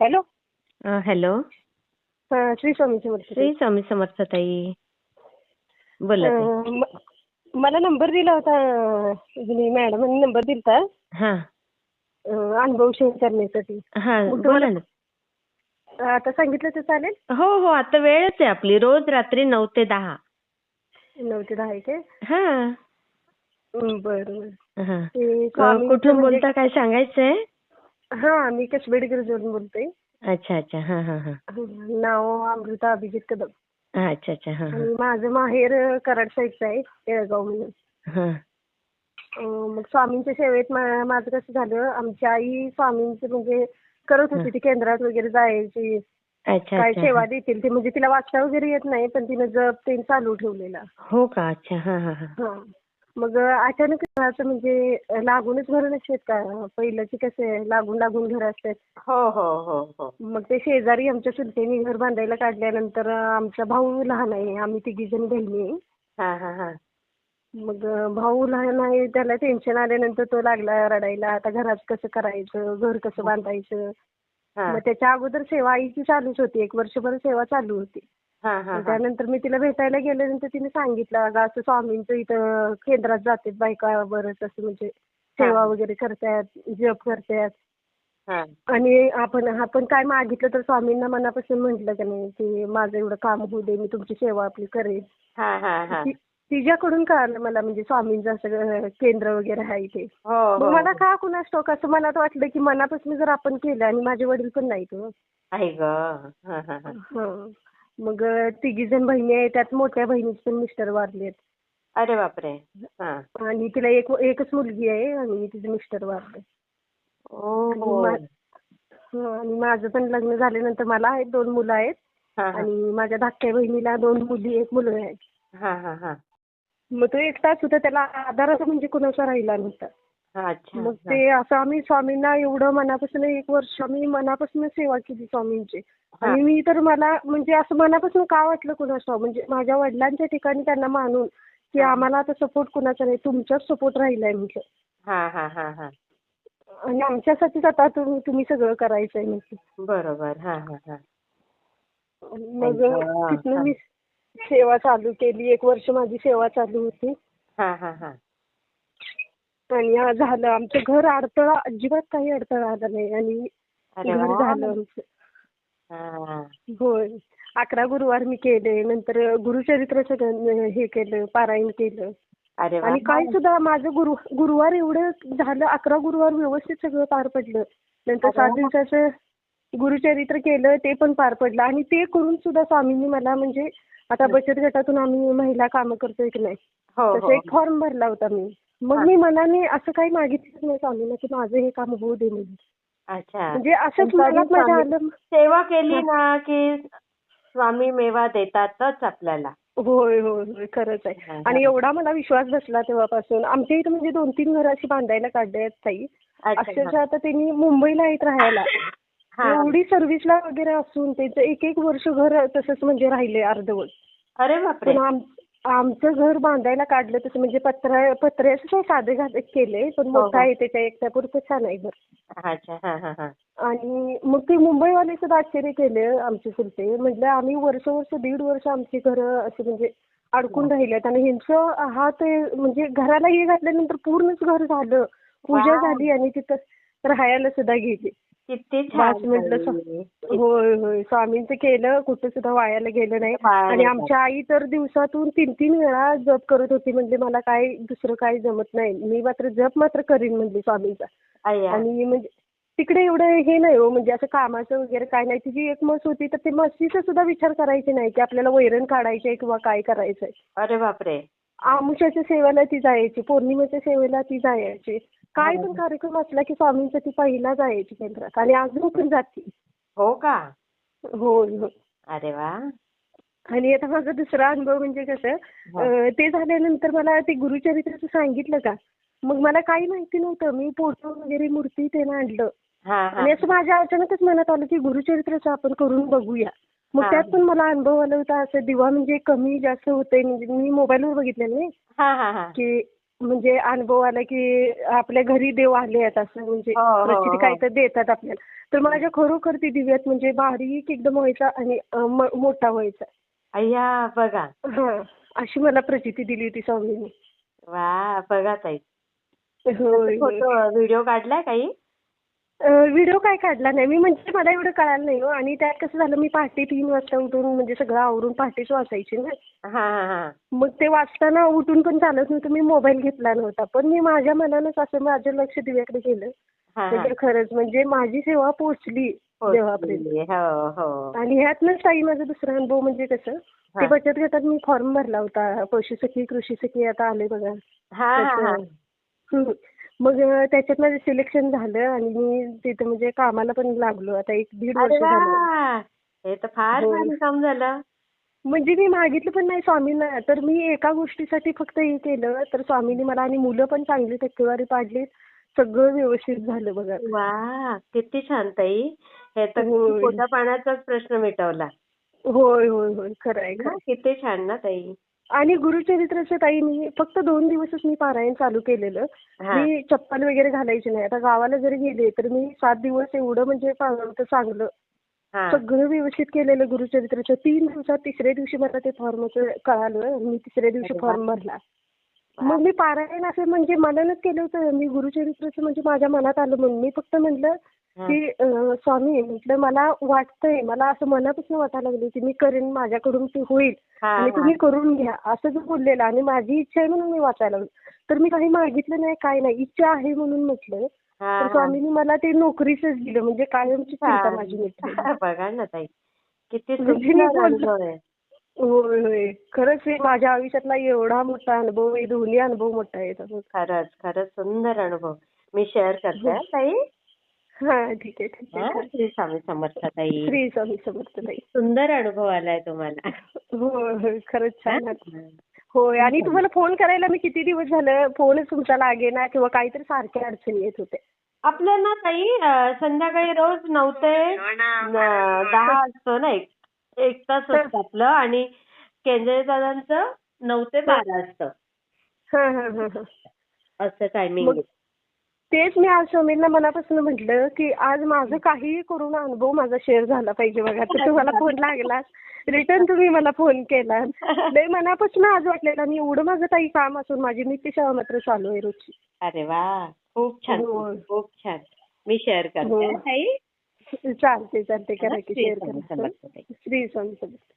Hello. Hello. हा, श्री स्वामी समर्थ. श्री स्वामी समर्थ ताई. बोला ताई. मला नंबर दिला होता अं, मॅडमांनी नंबर दिलता. हा. अं, अनुभव शेअर करण्यासाठी हा मग बोला तुम्हाला- ना. आता सांगितलं तर चालेल? हो हो आता वेळच आहे आपली. रोज रात्री नऊ ते दहा. नऊ ते दहा आहे हा. बरं बरं. हा. ते अ, स्वामींचं कुठून म्हणजे- बोलता काय सांगायचंय? हा मी कशबेडकर जोडून बोलते. अच्छा अच्छा. हा हा नाव अमृता अभिजित कदम. हा, अच्छा अच्छा. हा हा. आणि माझं माहेर कराड साईडचं आहे येळगाव म्हणून. हा. अं, मग स्वामींच्या सेवेत मा- माझं कसं झालं आमची आई स्वामींचं म्हणजे करत होती ती केंद्रात वगैरे जायची. अच्छा काय अच्छा सेवा. देतील ते म्हणजे तिला वाचता वगैरे येत नाही पण तिनं जप ते चालू ठेवलेला. हो का? अच्छा हा हा हा. हा. मग अचानक असं म्हणजे लागूनच घर नसतात का? पहिल्याचे कसे लागून लागून घर असतात हो हो हो हो. मग ते शेजारी आमच्या चुलतेनी घर बांधायला काढल्यानंतर आमचा भाऊ लहान आहे. आम्ही तिघी जण बहिणी. आहे. हा हा हा. मग भाऊ लहान आहे. त्याला टेन्शन आल्यानंतर तो लागला रडायला. आता घरात कसं करायचं? घर कसं बांधायचं? हा. मग त्याच्या अगोदर सेवा आईची चालूच होती. एक वर्षभर सेवा चालू होती. त्यानंतर मी तिला भेटायला गेल्यानंतर तिने सांगितलं अगं असं स्वामींचं इथं केंद्रात जातात बायका बरंच असं म्हणजे सेवा वगैरे करतात जप करतात. हा. आणि आपण आपण काय मागितलं तर स्वामींना मनापासून म्हटलं का नाही की माझं एवढं काम होऊ दे मी तुमची सेवा आपली करेन. हा हा हा. तिच्याकडून कळालं मला म्हणजे स्वामींचं असं केंद्र वगैरे आहे ते हो हो मला का कुणास ठाऊक असं मला तर वाटलं की मनापासून जर आपण केलं आणि माझे वडील पण नाहीत हो. मग तिघी जण बहिणी आहेत त्यात मोठ्या बहिणीचे पण मिस्टर वारलेत. अरे बापरे. हा. आणि तिला एक एकच मुलगी आहे आणि तिचे मिस्टर वारले आणि माझं पण लग्न झाल्यानंतर मला आहेत दोन मुलं आहेत. आणि माझ्या धाकट्या बहिणीला दोन मुली एक मुलगा आहे हा हा हा. मग तो एकटाच होता त्याला आधाराचा म्हणजे कुणाचा राहिला नव्हता. मग ते असं आम्ही स्वामींना एवढं मनापासून एक वर्ष आम्ही मनापासून सेवा केली स्वामींची. आणि मी तर मला म्हणजे असं मनापासून का वाटलं कुणास ठाऊक म्हणजे माझ्या वडिलांच्या ठिकाणी त्यांना मानून की आम्हाला आता सपोर्ट कुणाचा नाही तुमचाच सपोर्ट राहिलाय म्हटलं. हा आणि आमच्यासाठीच आता तुम्ही सगळं करायचंय म्हटलं. बरोबर हा हा हा. मग. तिथनं मी सेवा चालू केली एक वर्ष माझी सेवा चालू होती. आणि झालं. आमचं घर अडथळा अजिबात काही अडथळा आला नाही. आणि घर. झालं आमचं. हा. होय. अकरा गुरुवार मी केले. नंतर गुरुचरित्राचं हे केलं पारायण केलं. अरे वा. आणि काही सुद्धा माझं गुरु गुरुवार एवढं झालं. अकरा गुरुवार व्यवस्थित सगळं पार पडलं. नंतर सात. दिवसाचं गुरुचरित्र केलं ते पण पार पडलं. आणि ते करून सुद्धा स्वामींनी मला म्हणजे आता बचत गटातून आम्ही महिला कामं करतोय की नाही? हो तसं हो. एक फॉर्म भरला होता मी. मग मी मनाने असं काही मागितलंच नाही स्वामींना की माझं हे काम होऊ दे म्हणून. अच्छा. म्हणजे असंच मनात माझ्या आलं सेवा केली ना की स्वामी मेवा देतातच आपल्याला. होय होय होय खरंच आहे. आणि. एवढा मला विश्वास बसला तेव्हापासून. आमच्या इथं म्हणजे दोन तीन घरं अशी बांधायला काढले आहेत ताई. अक्षरशः आता त्यांनी मुंबईला आहेत राहायला. हा. एवढी सर्व्हिसला वगैरे असून त्यांचं एक एक वर्ष घर तसंच म्हणजे राहिले अर्धवट. अरे बापरे. आमचं घर बांधायला काढलं तसं म्हणजे पत्रा पत्रे असं काही साधे घात केले पण मोठं हो. आहे त्याच्या एकट्या पुरतं छान आहे घर. अच्छा हा हा हा. आणि मग ते मुंबईवाले सुद्धा आश्चर्य केले आमचे चुलते म्हटलं आम्ही वर्ष वर्ष दीड वर्ष आमची घरं असे म्हणजे अडकून राहिल्यात. आणि ह्यांचं हा ते म्हणजे घराला हे घातल्यानंतर पूर्णच घर झालं. पूजा. झाली आणि तिथं राहायला सुद्धा गेली. किती छान. होय होय. स्वामींचं केलं कुठं सुद्धा वायाला गेलं नाही. आणि गेलं. आमच्या आई तर दिवसातून तीन तीन वेळा जप करत होती. म्हणजे मला काय दुसरं काही जमत नाही. मी मात्र जप मात्र करीन म्हणजे स्वामींचा. आणि म्हणजे तिकडे एवढं हे नाही हो. म्हणजे असं कामाचं वगैरे काय नाही. तिची एक मस होती तर ते मस्तीचा सुद्धा विचार करायचे नाही की आपल्याला वैरण काढायचंय किंवा काय करायचंय. अरे बापरे. आमुषाच्या सेवेला ती जायची. पौर्णिमेच्या सेवेला ती जायची. काय पण कार्यक्रम असला की स्वामींचा ती पहिला जायची केंद्रात आणि अजून पण जाते. हो का? होय होय. अरे वा. आणि आता माझा दुसरा अनुभव म्हणजे कसं हा. ते झाल्यानंतर मला ते गुरुचरित्राचं सांगितलं का? मग मला काही माहिती नव्हतं. मी फोटो वगैरे मूर्ती ते आणलं. हा हा. आणि असं माझ्या अचानकच मनात आलं की गुरुचरित्राचं आपण करून बघूया. मग हा. त्यात पण मला अनुभव आला होता असं दिवा म्हणजे कमी जास्त होतंय. म्हणजे मी मोबाईलवर बघितलेलं नाही हा हा हा. की म्हणजे अनुभव आला की आपल्या घरी देव आले आहेत असं म्हणजे हो, हो, प्रचिती हो. काय तर देतात आपल्याला. तर माझ्या खरोखर ती दिव्यात म्हणजे बारीक एकदम व्हायचा आणि मोठा व्हायचा. अय्या बघा. हा अशी मला प्रचिती दिली होती स्वामींनी. वा बघा ताई. होय व्हिडिओ काढलाय काही? व्हिडिओ काय काढला नाही. मी म्हणजे मला एवढं कळालं नाही हो. आणि त्यात कसं झालं मी पहाटे तीन वाजता उठून म्हणजे सगळं आवरून पहाटेच वाचायची ना. मग ते वाचताना उठून पण चालत नव्हतं. मी मोबाईल घेतला नव्हता. पण मी माझ्या मनानंच असं माझं लक्ष दिव्याकडे गेलं. म्हणजे खरंच म्हणजे माझी सेवा पोचली देवापर्यंत. हो हो. आणि ह्यातनंच ताई माझा दुसरा अनुभव म्हणजे कसं ते. बचत गटात मी फॉर्म भरला होता. पशुसखी कृषीसखी आता आले बघा. हा हा हा. मग त्याच्यात माझं सिलेक्शन झालं आणि मी तिथं म्हणजे कामाला पण लागलो. आता एक दीड वर्ष झालं. हे तर फार हो. भारी काम झालं. म्हणजे मी मागितलं पण नाही स्वामींना. तर मी एका गोष्टीसाठी फक्त हे केलं. तर स्वामींनी मला आणि मुलं पण चांगली टक्केवारी पाडली. सगळं व्यवस्थित झालं बघा. वा! किती छान ताई. हे तर. पोटा पाण्याचाच प्रश्न मिटवला. होय होय होय. खरं आहे? किती छान ना ताई. आणि गुरुचरित्राचं ताई मी फक्त दोन दिवसच मी पारायण चालू केलेलं. मी चप्पल वगैरे घालायची नाही. आता गावाला जरी गेले तर मी सात दिवस एवढं म्हणजे होतं चांगलं सगळं व्यवस्थित केलेलं गुरुचरित्राचं. तीन दिवसात तिसऱ्या दिवशी मला ते फॉर्मचं कळालं. मी तिसऱ्या दिवशी. फॉर्म भरला. मग मी पारायण असं म्हणजे मनानच केलं होतं. मी गुरुचरित्राचं म्हणजे माझ्या मनात आलं म्हणून. मी फक्त म्हटलं हा. की स्वामी म्हटलं मला वाटतंय मला असं मनापासून वाटायला लागलं की मी करेन माझ्याकडून ते होईल. आणि. तुम्ही करून घ्या असं जर बोललेलं आणि माझी इच्छा आहे म्हणून मी वाचायला लागलो. तर मी काही मागितलं नाही काय नाही. इच्छा आहे म्हणून म्हटलं. तर. स्वामींनी मला ते नोकरीचंच दिलं म्हणजे कायमची चिंता. माझी मिटली बघा ना ताई. किती म्हणजे मी सुंदर बोलतो. अनुभव आहे. होय होय. खरंच हे माझ्या आयुष्यातला एवढा मोठा अनुभव आहे दोन्ही अनुभव मोठा आहे. खरंच खरंच सुंदर अनुभव. मी शेअर करते हा, ताई. हा ठीक आहे ठीक हा, आहे श्री स्वामी समर्थ ताई. श्री स्वामी समर्थ ताई. सुंदर अनुभव आलाय तुम्हाला. होय होय खरंच छान. हा. होय आणि तुम्हाला फोन करायला मी किती दिवस झालं? फोनच तुमचा लागेना किंवा काहीतरी सारख्या अडचणी येत होते. आपलं ना ताई संध्याकाळी रोज नऊ ते दहा असतो ना एक एक तास असतं आपलं आणि केंद्रे दादांचं नऊ ते बारा असतं. हा हा हा हा. असं टायमिंग मग तेच मी आज समीरला मनापासून म्हटलं की आज माझं काहीही करून अनुभव माझा शेअर झाला पाहिजे बघा. तर तुम्हाला फोन लागला रिटर्न तुम्ही मला फोन केला लय मनापासून आज वाटलेलं. आणि एवढं माझं काही काम असून माझी नित्यसेवा मात्र चालू आहे रोजची. अरे वा. खूप छान. हो. खूप छान. मी शेअर करते. हो. हा, ताई? चालते चालते करा की शेअर करा. श्री स्वामी समर्थ.